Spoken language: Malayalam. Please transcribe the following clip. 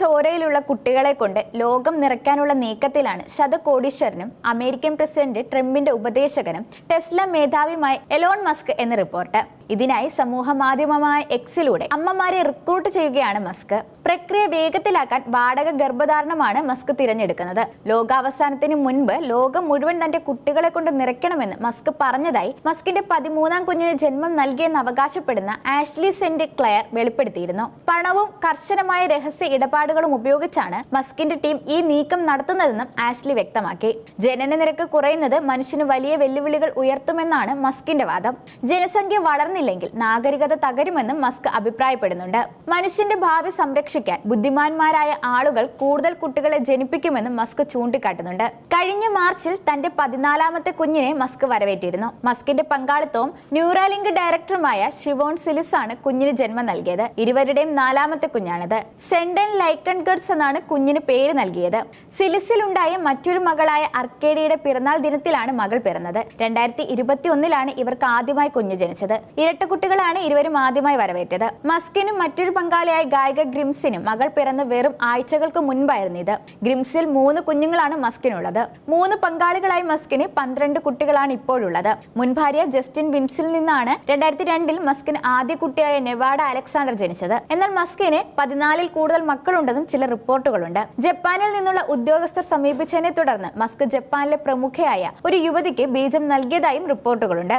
ചോരയിലുള്ള കുട്ടികളെ കൊണ്ട് ലോകം നിറയ്ക്കാനുള്ള നീക്കത്തിലാണ് ശതകോടീശ്വരനും അമേരിക്കൻ പ്രസിഡന്റ് ട്രംപിന്റെ ഉപദേശകനും ടെസ്ല മേധാവിയുമായ എലോൺ മസ്ക് എന്ന റിപ്പോർട്ട്. ഇതിനായി സമൂഹ മാധ്യമമായ എക്സിലൂടെ അമ്മമാരെ റിക്രൂട്ട് ചെയ്യുകയാണ് മസ്ക്. പ്രക്രിയ വേഗത്തിലാക്കാൻ വാടക ഗർഭധാരണമാണ് മസ്ക് തിരഞ്ഞെടുക്കുന്നത്. ലോകാവസാനത്തിന് മുൻപ് ലോകം മുഴുവൻ തന്റെ കുട്ടികളെ കൊണ്ട് നിറയ്ക്കണമെന്ന് മസ്ക് പറഞ്ഞതായി മസ്കിന്റെ പതിമൂന്നാം കുഞ്ഞിന് ജന്മം നൽകിയെന്ന് അവകാശപ്പെടുന്ന ആഷ്ലി സെന്റ് ക്ലെയർ വെളിപ്പെടുത്തിയിരുന്നു. പണവും കർശനമായ രഹസ്യ ഇടപാടുകളും ഉപയോഗിച്ചാണ് മസ്കിന്റെ ടീം ഈ നീക്കം നടത്തുന്നതെന്നും ആഷ്ലി വ്യക്തമാക്കി. ജനന നിരക്ക് കുറയുന്നത് മനുഷ്യന് വലിയ വെല്ലുവിളികൾ ഉയർത്തുമെന്നാണ് മസ്കിന്റെ വാദം. ജനസംഖ്യ വളർന്നില്ലെങ്കിൽ നാഗരികത തകരുമെന്നും മസ്ക് അഭിപ്രായപ്പെടുന്നുണ്ട്. മനുഷ്യന്റെ ഭാവി സംരക്ഷിക്കാൻ ബുദ്ധിമാന്മാരായ ആളുകൾ കൂടുതൽ കുട്ടികളെ ജനിപ്പിക്കുമെന്നും മസ്ക് ചൂണ്ടിക്കാട്ടുന്നുണ്ട്. കഴിഞ്ഞ മാർച്ചിൽ തന്റെ പതിനാലാമത്തെ കുഞ്ഞിനെ മസ്ക് വരവേറ്റിരുന്നു. മസ്കിന്റെ പങ്കാളിത്തവും ന്യൂറാലിങ്ക് ഡയറക്ടറുമായ ഷിവോൺ സിലിസ് ആണ് കുഞ്ഞിന് ജന്മം നൽകിയത്. ഇരുവരുടെയും നാലാമത്തെ കുഞ്ഞാണിത്. സെൻഡൻ ലൈക്കൺ ഗഡ്സ് എന്നാണ് കുഞ്ഞിന് പേര് നൽകിയത്. സിലിസിലുണ്ടായ മറ്റൊരു മകളായ അർക്കേഡിയുടെ പിറന്നാൾ ദിനത്തിലാണ് മകൾ പിറന്നത്. രണ്ടായിരത്തി ഇരുപത്തി ഒന്നിലാണ് ഇവർക്ക് ആദ്യമായി കുഞ്ഞ് ജനിച്ചത്. ഇരട്ട കുട്ടികളാണ് ഇരുവരും ആദ്യമായി വരവേറ്റത്. മസ്കിനും മറ്റൊരു പങ്കാളിയായ ഗായിക ഗ്രിംസിനും മകൾ പിറന്ന് വെറും ആഴ്ചകൾക്ക് മുൻപായിരുന്നു ഇത്. ഗ്രിംസിൽ മൂന്ന് കുഞ്ഞുങ്ങളാണ് മസ്കിനുള്ളത്. മൂന്ന് പങ്കാളികളായി മസ്കിന് പന്ത്രണ്ട് കുട്ടികളാണ് ഇപ്പോഴുള്ളത്. മുൻ ഭാര്യ ജസ്റ്റിൻ വിൻസിൽ നിന്നാണ് രണ്ടായിരത്തി രണ്ടിൽ മസ്കിന് ആദ്യ കുട്ടിയായ നെവാഡ അലക്സാണ്ടർ ജനിച്ചത്. എന്നാൽ മസ്കിന് പതിനാലിൽ കൂടുതൽ മക്കളുണ്ടെന്നും ചില റിപ്പോർട്ടുകളുണ്ട്. ജപ്പാനിൽ നിന്നുള്ള ഉദ്യോഗസ്ഥർ സമീപിച്ചതിനെ തുടർന്ന് മസ്ക് ജപ്പാനിലെ പ്രമുഖയായ ഒരു യുവതിക്ക് ബീജം നൽകിയതായും റിപ്പോർട്ടുകളുണ്ട്.